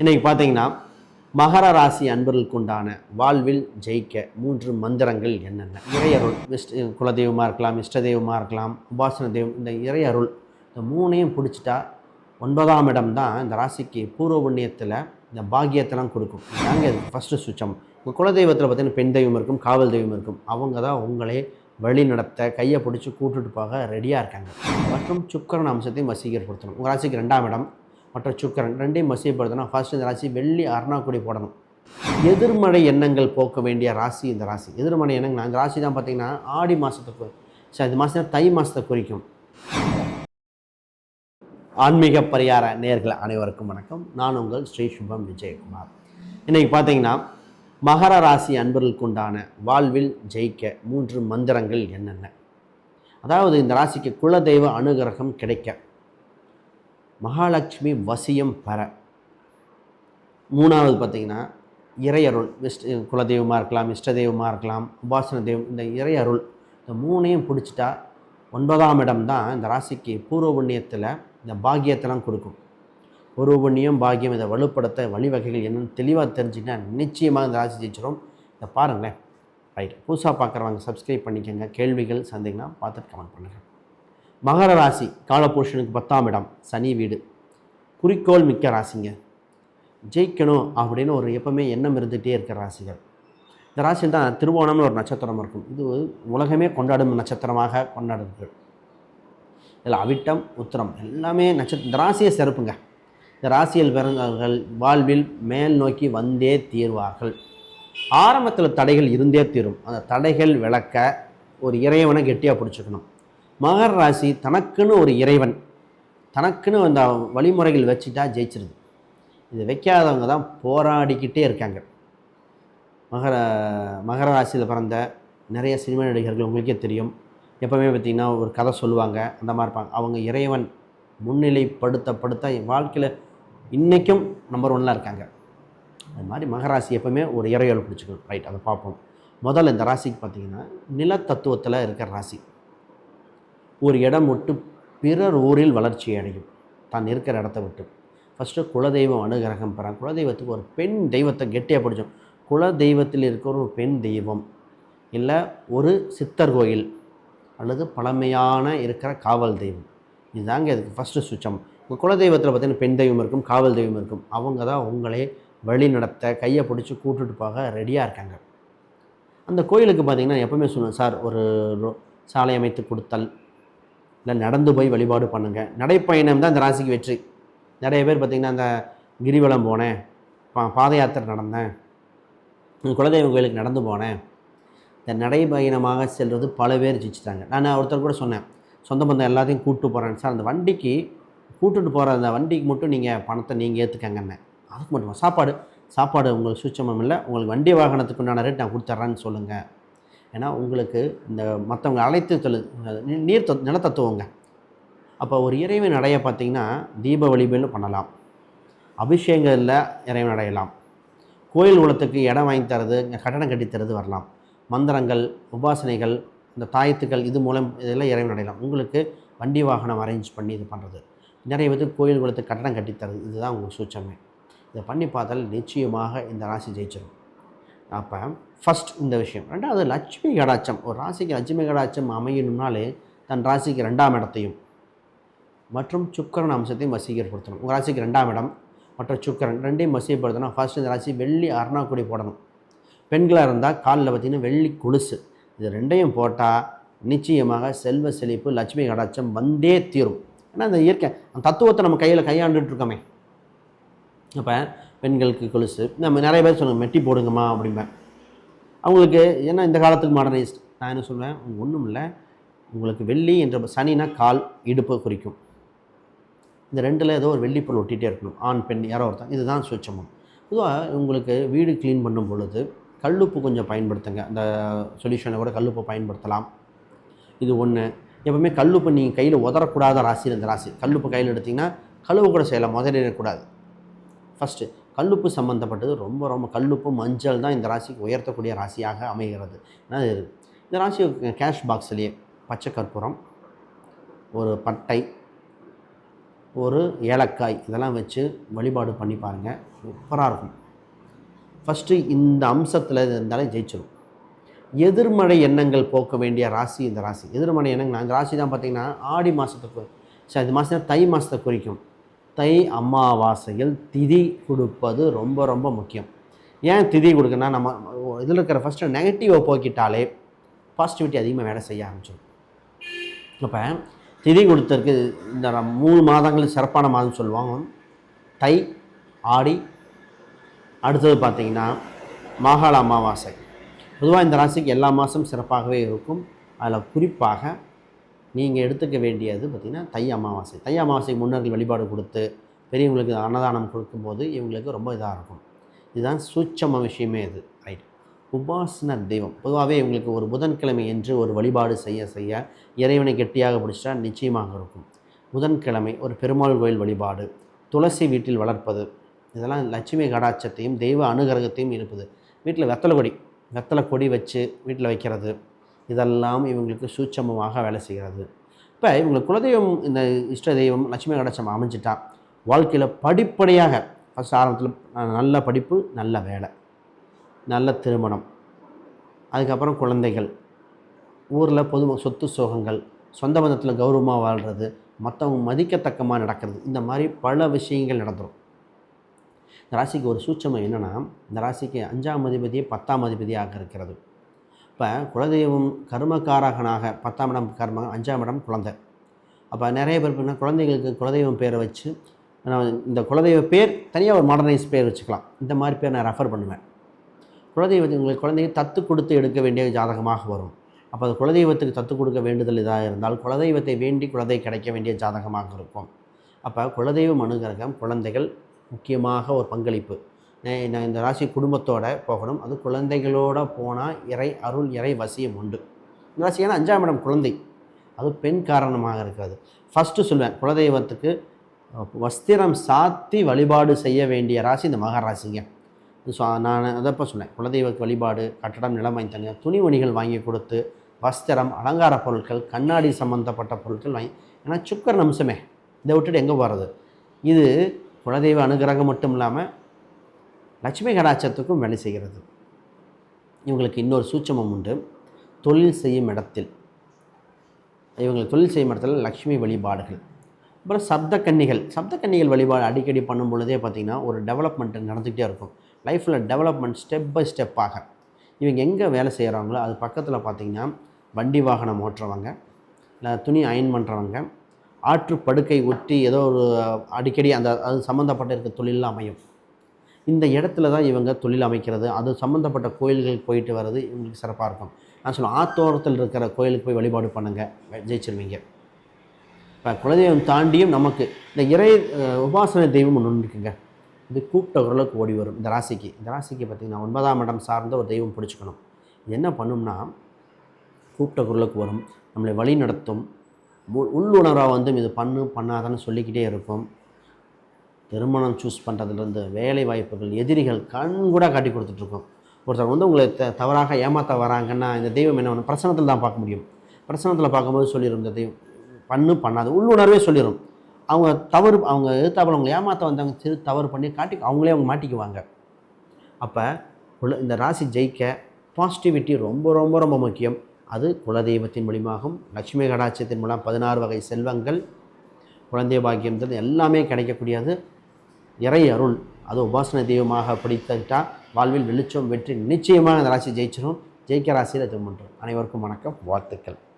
இன்றைக்கி பார்த்தீங்கன்னா மகர ராசி அன்பர்களுக்கு உண்டான வாழ்வில் ஜெயிக்க மூன்று மந்திரங்கள் என்னென்ன? இறையருள் இஷ்ட குலதெய்வமாக இருக்கலாம் இஷ்ட தெய்வமாக இருக்கலாம் உபாசன தெய்வம் இந்த இறையருள் இந்த மூணையும் பிடிச்சிட்டா ஒன்பதாம் இடம் தான் இந்த ராசிக்கு பூர்வ புண்ணியத்தில் இந்த பாக்கியத்தெல்லாம் கொடுக்கும். நாங்கள் இது ஃபஸ்ட்டு சுச்சம். உங்கள் குலதெய்வத்தில் பார்த்தீங்கன்னா பெண் தெய்வம் இருக்கும் காவல் தெய்வம் இருக்கும். அவங்க தான் உங்களே வழி நடத்த கையை பிடிச்சி கூட்டுட்டு போக ரெடியாக இருக்காங்க. மற்றும் சுக்கரன் அம்சத்தையும் வசீகரப்படுத்தணும். உங்கள் ராசிக்கு ரெண்டாம் இடம் மற்றும் சுக்கரன் ரெண்டையும் வசியப்படுத்தினா ஃபர்ஸ்ட் இந்த ராசி வெள்ளி அருணாக்குடி போடணும். எதிர்மறை எண்ணங்கள் போக்க வேண்டிய ராசி இந்த ராசி. எதிர்மறை எண்ணங்கள். இந்த ராசி தான் பார்த்தீங்கன்னா ஆடி மாதத்துக்கு சரி இந்த மாதம் தை மாதத்தை குறிக்கும். ஆன்மீக பரிகார நேர்கள் அனைவருக்கும் வணக்கம். நான் உங்கள் ஸ்ரீ சுபம் விஜயகுமார். இன்றைக்கி பார்த்தீங்கன்னா மகர ராசி அன்பர்களுக்கு உண்டான வாழ்வில் ஜெயிக்க மூன்று மந்திரங்கள் என்னென்ன? அதாவது இந்த ராசிக்கு குலதெய்வ அனுகிரகம் கிடைக்க. மகாலட்சுமி வசியம் பெற மூணாவது பார்த்தீங்கன்னா இறையருள் இஷ்ட குலதெய்வமாக இருக்கலாம் இஷ்ட தெய்வமாக இருக்கலாம் உபாசன தெய்வம் இந்த இறையருள் இந்த மூணையும் பிடிச்சிட்டா ஒன்பதாம் இடம் தான் இந்த ராசிக்கு பூர்வ புண்ணியத்தில் இந்த பாக்கியத்தெல்லாம் கொடுக்கும். பூர்வ புண்ணியம் பாக்கியம் இதை வலுப்படுத்த வழிவகைகள் என்னென்னு தெளிவாக தெரிஞ்சுக்கிட்டா நிச்சயமாக இந்த ராசி ஜெயிச்சிடும் இதை பாருங்களேன். ரைட். புதுசாக பார்க்குறவங்க சப்ஸ்கிரைப் பண்ணிக்கோங்க. கேள்விகள் சந்தேகம்னா பார்த்துட்டு கமெண்ட் பண்ணுங்கள் மகர ராசி காலபுருஷனுக்கு பத்தாம் இடம் சனி வீடு. குறிக்கோள் மிக்க ராசிங்க. ஜெயிக்கணும் அப்படின்னு ஒரு எப்பவுமே எண்ணம் இருந்துகிட்டே இருக்கிற ராசிகள். இந்த ராசியில் தான் திருவோணம்னு ஒரு நட்சத்திரம் இருக்கும். இது உலகமே கொண்டாடும் நட்சத்திரமாக கொண்டாடுங்கள் இதில் அவிட்டம் உத்திரம் எல்லாமே நட்சத்திர இந்த ராசியை சிறப்புங்க இந்த ராசியில் பிறந்தவர்கள் வாழ்வில் மேல் நோக்கி வந்தே தீர்வார்கள். ஆரம்பத்தில் தடைகள் இருந்தே தீரும். அந்த தடைகள் விளக்க ஒரு இறைவனை கெட்டியாக பிடிச்சிக்கணும். மகர ராசி தனக்குன்னு ஒரு இறைவன். தனக்குன்னு அந்த வழிமுறைகள் வச்சுட்டா ஜெயிச்சிருது. இது வைக்காதவங்க தான் போராடிக்கிட்டே இருக்காங்க. மகர மகர ராசியில் பிறந்த நிறைய சினிமா நடிகர்கள் உங்களுக்கே தெரியும். எப்போவுமே பார்த்திங்கன்னா ஒரு கதை சொல்லுவாங்க. அந்த மாதிரி இருப்பாங்க. அவங்க இறைவன் முன்னிலைப்படுத்தப்படுத்த என் வாழ்க்கையில் இன்றைக்கும் நம்பர் ஒன்னில் இருக்காங்க. அது மாதிரி மகராசி எப்போவுமே ஒரு இறையோல் பிடிச்சிக்கணும். ரைட் அதை பார்ப்போம். முதல்ல இந்த ராசிக்கு பார்த்திங்கன்னா நிலத்தத்துவத்தில் இருக்கிற ராசி. ஒரு இடம் விட்டு பிறர் ஊரில் வளர்ச்சி அடையும். தான் இருக்கிற இடத்த விட்டு. ஃபஸ்ட்டு குலதெய்வம் அனுகிரகம் பெறான். குலதெய்வத்துக்கு ஒரு பெண் தெய்வத்தை கெட்டியாக பிடிச்சோம் குலதெய்வத்தில் இருக்கிற ஒரு பெண் தெய்வம். இல்லை ஒரு சித்தர் கோயில் அல்லது பழமையான இருக்கிற காவல் தெய்வம். இதுதாங்க இதுக்கு ஃபஸ்ட்டு சுச்சம். உங்கள் குலதெய்வத்தில் பார்த்தீங்கன்னா பெண் தெய்வம் இருக்கும் காவல் தெய்வம் இருக்கும். அவங்க தான் உங்களே வழி நடத்த கையை பிடிச்சி கூட்டுட்டு போக ரெடியாக இருக்காங்க. அந்த கோயிலுக்கு பார்த்தீங்கன்னா எப்போவுமே சொல்லுவேன் சார் ஒரு சாலை அமைத்து கொடுத்தல் இல்லை நடந்து போய் வழிபாடு பண்ணுங்கள் நடைப்பயணம் தான் இந்த ராசிக்கு வெற்றி. நிறைய பேர் பார்த்திங்கன்னா அந்த கிரிவலம் போனேன். பா பாத யாத்திரை நடந்தேன். குலதெய்வ கோயிலுக்கு நடந்து போனேன். இந்த நடைபயணமாக செல்வது பல பேர் ஜெயிச்சிட்டாங்க. நான் ஒருத்தர் கூட சொன்னேன் சொந்த பந்தம் எல்லாத்தையும் கூப்பிட்டு போகிறேன் சார் அந்த வண்டிக்கு கூப்பிட்டு போகிற அந்த வண்டிக்கு மட்டும் நீங்கள் பணத்தை நீங்கள் ஏற்றுக்கங்கன்னு அதுக்கு மட்டும்? சாப்பாடு. சாப்பாடு உங்களுக்கு சுச்சமம் இல்லை. உங்களுக்கு வண்டி வாகனத்துக்கு உண்டான ரேட் நான் கொடுத்துட்றேன்னு சொல்லுங்கள் ஏன்னா உங்களுக்கு இந்த மற்றவங்க அழைத்து தொழு நீர் தத் நிலத்தத்துவங்க அப்போ ஒரு இறைவன் அடைய பார்த்தீங்கன்னா தீப வழிபாடு பண்ணலாம். அபிஷேகங்களில் இறைவன் அடையலாம். கோயில் குளத்துக்கு இடம் வாங்கி தரது கட்டணம் கட்டித்தரது வரலாம். மந்திரங்கள் உபாசனைகள் இந்த தாயத்துக்கள் இது மூலம் இதெல்லாம் இறைவன் அடையலாம். உங்களுக்கு வண்டி வாகனம் அரேஞ்ச் பண்ணி இது பண்ணுறது நிறைய பேருக்கு கோயில் குளத்துக்கு கட்டணம் கட்டித்தரது இதுதான் உங்களுக்கு சூச்சமே இதை பண்ணி பார்த்தால் நிச்சயமாக இந்த ராசி ஜெயிச்சிடும் அப்போ ஃபஸ்ட் இந்த விஷயம். ரெண்டாவது லட்சுமி கடாச்சம் ஒரு ராசிக்கு லட்சுமி கடாச்சம் அமையணும்னாலே தன் ராசிக்கு ரெண்டாம் இடத்தையும் மற்றும் சுக்கரன் அம்சத்தையும் வசீகரப்படுத்தணும். உங்கள் ராசிக்கு ரெண்டாம் இடம் மற்றும் சுக்கரன் ரெண்டையும் வசீகப்படுத்தணும் ஃபர்ஸ்ட் இந்த ராசி வெள்ளி அருணாக்குடி போடணும். பெண்களாக இருந்தால் காலில் பார்த்தீங்கன்னா வெள்ளி கொலுசு. இது ரெண்டையும் போட்டால் நிச்சயமாக செல்வ செழிப்பு லட்சுமி கடாச்சம் வந்தே தீரும். ஏன்னா அந்த இயற்கை அந்த தத்துவத்தை நம்ம கையில் கையாண்டுட்டு இருக்கோமே. அப்போ பெண்களுக்கு கொலுசு. நம்ம நிறைய பேர் சொல்லுங்கள் மெட்டி போடுங்கம்மா அப்படிம்பேன். அவங்களுக்கு ஏன்னா இந்த காலத்துக்கு மாடர்னைஸ்ட் நான் என்ன சொல்லுவேன் ஒன்றும் இல்லை. உங்களுக்கு வெள்ளி என்ற சனினா கால் இடுப்பு குறிக்கும். இந்த ரெண்டில் ஏதோ ஒரு வெள்ளி பொருள் ஒட்டிகிட்டே இருக்கணும். ஆண் பெண் யாரோ ஒருத்தன். இதுதான் சுச்சமம் பொதுவாக உங்களுக்கு வீடு க்ளீன் பண்ணும் பொழுது கல்லுப்பு கொஞ்சம் பயன்படுத்துங்க. அந்த சொல்யூஷனை கூட கல்லுப்பு பயன்படுத்தலாம். இது ஒன்று எப்பவுமே கல்லுப்பு நீங்கள் கையில் உதறக்கூடாத ராசி இந்த ராசி. கல்லுப்பு கையில் எடுத்திங்கன்னா கழுவு கூட செய்யலாம். முதலிடக்கூடாது ஃபஸ்ட்டு கல்லுப்பு சம்மந்தப்பட்டது ரொம்ப ரொம்ப கல்லுப்பு மஞ்சள் தான் இந்த ராசிக்கு உயர்த்தக்கூடிய ராசியாக அமைகிறது. ஏன்னா இந்த ராசி கேஷ் பாக்ஸ்லேயே பச்சை கற்பூரம் ஒரு பட்டை ஒரு ஏலக்காய் இதெல்லாம் வச்சு வழிபாடு பண்ணி பாருங்கள் சூப்பராக இருக்கும். ஃபஸ்ட்டு இந்த அம்சத்தில் இருந்தாலே ஜெயிச்சிடும் எதிர்மறை எண்ணங்கள் போக்க வேண்டிய ராசி இந்த ராசி. எதிர்மறை எண்ணங்கள் இந்த ராசி தான் பார்த்திங்கன்னா ஆடி மாதத்துக்கு சரி அது மாதம் தை மாதத்தை குறிக்கும். தை அமாவாசையில் திதி கொடுப்பது ரொம்ப ரொம்ப முக்கியம். ஏன் திதி கொடுக்குன்னா நம்ம இதில் இருக்கிற ஃபஸ்ட்டு நெகட்டிவை போக்கிட்டாலே பாசிட்டிவிட்டி அதிகமாக வேலை செய்ய ஆரம்பிச்சிடும் இப்போ திதி கொடுத்தருக்கு இந்த மூணு மாதங்கள் சிறப்பான மாதம் சொல்லுவாங்க. தை ஆடி அடுத்தது பார்த்திங்கன்னா மாகாள அமாவாசை. பொதுவாக இந்த ராசிக்கு எல்லா மாதம் சிறப்பாகவே இருக்கும். அதில் குறிப்பாக நீங்கள் எடுத்துக்க வேண்டியது பார்த்திங்கன்னா தை அமாவாசை. தை அமாவாசை முன்னர்கள் வழிபாடு கொடுத்து பெரியவங்களுக்கு அன்னதானம் கொடுக்கும்போது இவங்களுக்கு ரொம்ப இதாக இருக்கும். இதுதான் சூட்சம விஷயமே இது. ரைட் உபாசன தெய்வம். பொதுவாகவே இவங்களுக்கு ஒரு புதன்கிழமை என்று ஒரு வழிபாடு செய்ய செய்ய இறைவனை கெட்டியாக பிடிச்சிட்டா நிச்சயமாக இருக்கும். புதன்கிழமை ஒரு பெருமாள் கோயில் வழிபாடு துளசி வீட்டில் வளர்ப்பது இதெல்லாம் லட்சுமி கடாட்சத்தையும் தெய்வ அனுகிரகத்தையும் இருப்பது வீட்டில் வெத்தலை கொடி வெத்தலை கொடி வச்சு வீட்டில் வைக்கிறது. இதெல்லாம் இவங்களுக்கு சூட்சமமாக வேலை செய்கிறது. இப்போ இவங்களுக்கு குலதெய்வம் இந்த இஷ்ட தெய்வம் லட்சுமி கடச்சம் அமைஞ்சிட்டா வாழ்க்கையில் படிப்படியாக ஃபஸ்ட் ஆரம்பத்தில் நல்ல படிப்பு நல்ல வேலை நல்ல திருமணம் அதுக்கப்புறம் குழந்தைகள் ஊரில் பொது சொத்து சோகங்கள் சொந்த பந்தத்தில் கௌரவமாக வாழ்கிறது மற்றவங்க மதிக்கத்தக்கமாக நடக்கிறது இந்த மாதிரி பல விஷயங்கள் நடந்துடும் இந்த ராசிக்கு ஒரு சூட்சமம் என்னென்னா இந்த ராசிக்கு அஞ்சாம் அதிபதியே பத்தாம் அதிபதியாக இருக்கிறது. இப்போ குலதெய்வம் கர்மக்காரகனாக பத்தாம் இடம் கர்ம அஞ்சாம் இடம் குழந்தை. அப்போ நிறைய பேர் என்ன குழந்தைகளுக்கு குலதெய்வம் பேரை வச்சு நான் இந்த குலதெய்வ பேர் தனியாக ஒரு மாடர்னைஸ் பேர் வச்சுக்கலாம். இந்த மாதிரி பேர் நான் ரெஃபர் பண்ணுவேன். குலதெய்வத்தை உங்களுக்கு குழந்தைங்க தத்து கொடுத்து எடுக்க வேண்டிய ஜாதகமாக வரும். அப்போ அது குலதெய்வத்துக்கு தத்து கொடுக்க வேண்டுதல் இதாக இருந்தால் குலதெய்வத்தை வேண்டி குழந்தை கிடைக்க வேண்டிய ஜாதகமாக இருக்கும். அப்போ குலதெய்வம் அனுகிரகம் குழந்தைகள் முக்கியமாக ஒரு பங்களிப்பு. நான் இந்த ராசி குடும்பத்தோடு போகணும். அது குழந்தைகளோட போனால் இறை அருள் இறை வசியம் உண்டு. இந்த ராசி ஏன்னா அஞ்சாம் இடம் குழந்தை. அது பெண் காரணமாக இருக்காது. ஃபஸ்ட்டு சொல்லுவேன் குலதெய்வத்துக்கு வஸ்திரம் சாத்தி வழிபாடு செய்ய வேண்டிய ராசி இந்த மகராசிங்க ஸோ நான் அதப்போ சொன்னேன் குலதெய்வ வழிபாடு கட்டடம் நிலம் வாங்கி துணிமணிகள் வாங்கி கொடுத்து வஸ்திரம் அலங்கார பொருட்கள் கண்ணாடி சம்மந்தப்பட்ட பொருட்கள் வாங்கி ஏன்னா சுக்கரன் அம்சமே. இதை விட்டுட்டு எங்கே போகிறது இது குலதெய்வ அனுகிரகம் மட்டும் இல்லாமல் லட்சுமி கடாட்சத்துக்கும் வேலை செய்கிறது. இவங்களுக்கு இன்னொரு சூட்சமம் உண்டு. தொழில் செய்யும் இடத்தில். இவங்களுக்கு தொழில் செய்யும் இடத்துல லக்ஷ்மி வழிபாடுகள். அப்புறம் சப்த கன்னிகள். சப்த கன்னிகள் வழிபாடு அடிக்கடி பண்ணும் பொழுதே பார்த்திங்கன்னா ஒரு டெவலப்மெண்ட் நடந்துக்கிட்டே இருக்கும். லைஃப்பில் டெவலப்மெண்ட் ஸ்டெப் பை ஸ்டெப்பாக இவங்க எங்கே வேலை செய்கிறாங்களோ அது பக்கத்தில் பார்த்திங்கன்னா வண்டி வாகனம் ஓட்டுறவங்க இல்லை துணி அயன் பண்ணுறவங்க ஆற்று படுக்கை ஒட்டி ஏதோ ஒரு அடிக்கடி அந்த அது சம்மந்தப்பட்ட இருக்க தொழிலில் அமையும். இந்த இடத்துல தான் இவங்க தொழில் அமைக்கிறது. அது சம்மந்தப்பட்ட கோயில்களுக்கு போயிட்டு வர்றது இவங்களுக்கு சிறப்பாக இருக்கும். நான் சொல்லுவேன் ஆத்தோரத்தில் இருக்கிற கோயிலுக்கு போய் வழிபாடு பண்ணுங்கள் ஜெயிச்சிருவீங்க. இப்போ குலதெய்வம் தாண்டியும் நமக்கு இந்த இறை உபாசனை தெய்வம் ஒன்று இருக்குங்க. இது கூப்பிட்ட குரலுக்கு ஓடி வரும். இந்த ராசிக்கு. இந்த ராசிக்கு பார்த்திங்கன்னா ஒன்பதாம் இடம் சார்ந்த ஒரு தெய்வம் பிடிச்சிக்கணும். இது என்ன பண்ணும்னா கூப்பிட்ட குரலுக்கு வரும். நம்மளை வழி நடத்தும் உள்ளுணர்வாக வந்து இது பண்ணு பண்ணாதான்னு சொல்லிக்கிட்டே இருக்கும் திருமணம் சூஸ் பண்ணுறதுலேருந்து வேலை வாய்ப்புகள் எதிரிகள் கண் கூட காட்டி கொடுத்துட்ருக்கோம். ஒருத்தர் வந்து உங்களை த தவறாக ஏமாற்ற வராங்கன்னா இந்த தெய்வம் என்ன ஒன்று பிரசனத்தில் தான் பார்க்க முடியும். பிரசனத்தில் பார்க்கும்போது சொல்லிடும் இந்த தெய்வம் பண்ணு பண்ணாது. உள்ளுணர்வே சொல்லிடும் அவங்க தவறு அவங்க எதிர்த்தாப்பில் அவங்களை ஏமாற்ற வந்தவங்க திரு தவறு பண்ணி காட்டி அவங்களே அவங்க மாட்டிக்குவாங்க. அப்போ குல இந்த ராசி ஜெயிக்க பாசிட்டிவிட்டி ரொம்ப ரொம்ப ரொம்ப முக்கியம். அது குலதெய்வத்தின் மூலியமாகும் லட்சுமி கடாட்சியத்தின் மூலம் பதினாறு வகை செல்வங்கள் குழந்தை பாக்கியம் எல்லாமே கிடைக்கக்கூடியது. இறை அருள் அது உபாசன தெய்வமாக பிடித்துக்கிட்டால் வாழ்வில் வெளிச்சம் வெற்றி நிச்சயமாக அந்த ராசி ஜெயிச்சிடும் ஜெயிக்க ராசியில் ஜெம் பண்ணுறோம் அனைவருக்கும் வணக்கம் வாழ்த்துக்கள்.